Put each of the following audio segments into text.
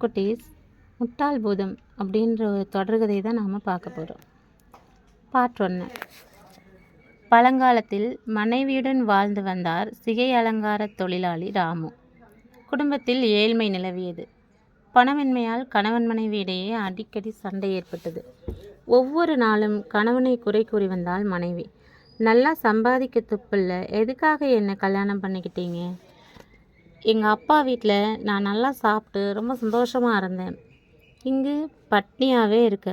குட்டீஸ் முட்டாள் பூதம் அப்படின்ற ஒரு தொடர்கதை தான் நாம் பார்க்க போகிறோம் பார்ட் ஒன்று பழங்காலத்தில் மனைவியுடன் வாழ்ந்து வந்தார் சிகை அலங்கார தொழிலாளி ராமு. குடும்பத்தில் ஏழ்மை நிலவியது. பணமின்மையால் கணவன் மனைவி இடையே அடிக்கடி சண்டை ஏற்பட்டது. ஒவ்வொரு நாளும் கணவனை குறை கூறி வந்தால் மனைவி. நல்லா சம்பாதிக்க துப்பில்ல எதுக்காக என்னை கல்யாணம் பண்ணிக்கிட்டீங்க? எங்கள் அப்பா வீட்டில் நான் நல்லா சாப்பிட்டு ரொம்ப சந்தோஷமாக இருந்தேன். இங்கு பட்னியாகவே இருக்க.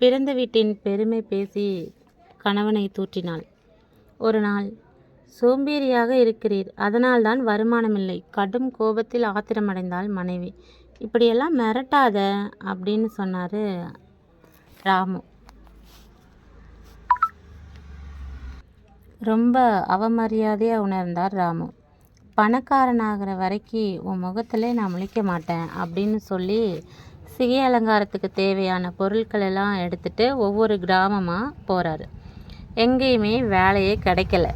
பிறந்த வீட்டின் பெருமை பேசி கணவனை தூற்றினாள். ஒரு நாள் சோம்பேறியாக இருக்கிறீர் அதனால்தான் வருமானமில்லை. கடும் கோபத்தில் ஆத்திரமடைந்தாள் மனைவி. இப்படியெல்லாம் மிரட்டாத அப்படின்னு சொன்னார் ராமு. ரொம்ப அவமரியாதையாக உணர்ந்தார் ராமு. பணக்காரனாகிற வரைக்கும் உன் முகத்தில் நான் முழிக்க மாட்டேன் அப்படின்னு சொல்லி சிகை அலங்காரத்துக்கு தேவையான பொருட்கள் எல்லாம் எடுத்துகிட்டு ஒவ்வொரு கிராமமாக போகிறாரு எங்கேயுமே வேலையே கிடைக்கல.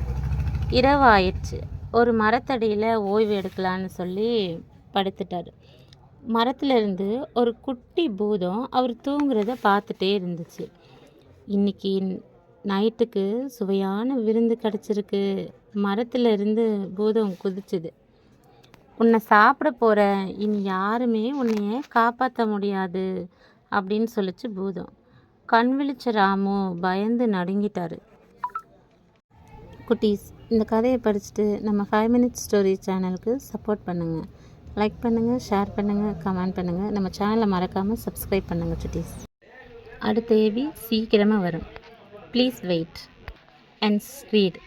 இரவு ஆயிடுச்சு ஒரு மரத்தடியில் ஓய்வு எடுக்கலான்னு சொல்லி படுத்துட்டார். மரத்துலேருந்து ஒரு குட்டி பூதம் அவர் தூங்குறத பார்த்துட்டே இருந்துச்சு. இன்னைக்கு நைட்டுக்கு சுவையான விருந்து கிடச்சிருக்கு. மரத்துல இருந்து பூதம் குதிச்சுது. உன்னை சாப்பிட போகிறேன் இனி யாருமே உன்னைய காப்பாற்ற முடியாது அப்படின்னு சொல்லிச்சு பூதம். கண் விழிச்ச ராமு பயந்து நடுங்கிட்டாரு. குட்டீஸ் இந்த கதையை படிச்சுட்டு நம்ம ஃபைவ் மினிட்ஸ் ஸ்டோரி சேனலுக்கு சப்போர்ட் பண்ணுங்கள் லைக் பண்ணுங்கள் ஷேர் பண்ணுங்கள் கமெண்ட் பண்ணுங்கள் நம்ம சேனலை மறக்காமல் சப்ஸ்கிரைப் பண்ணுங்கள் குட்டீஸ். அடுத்த ஏபி சீக்கிரமாக வரும். Please wait and read.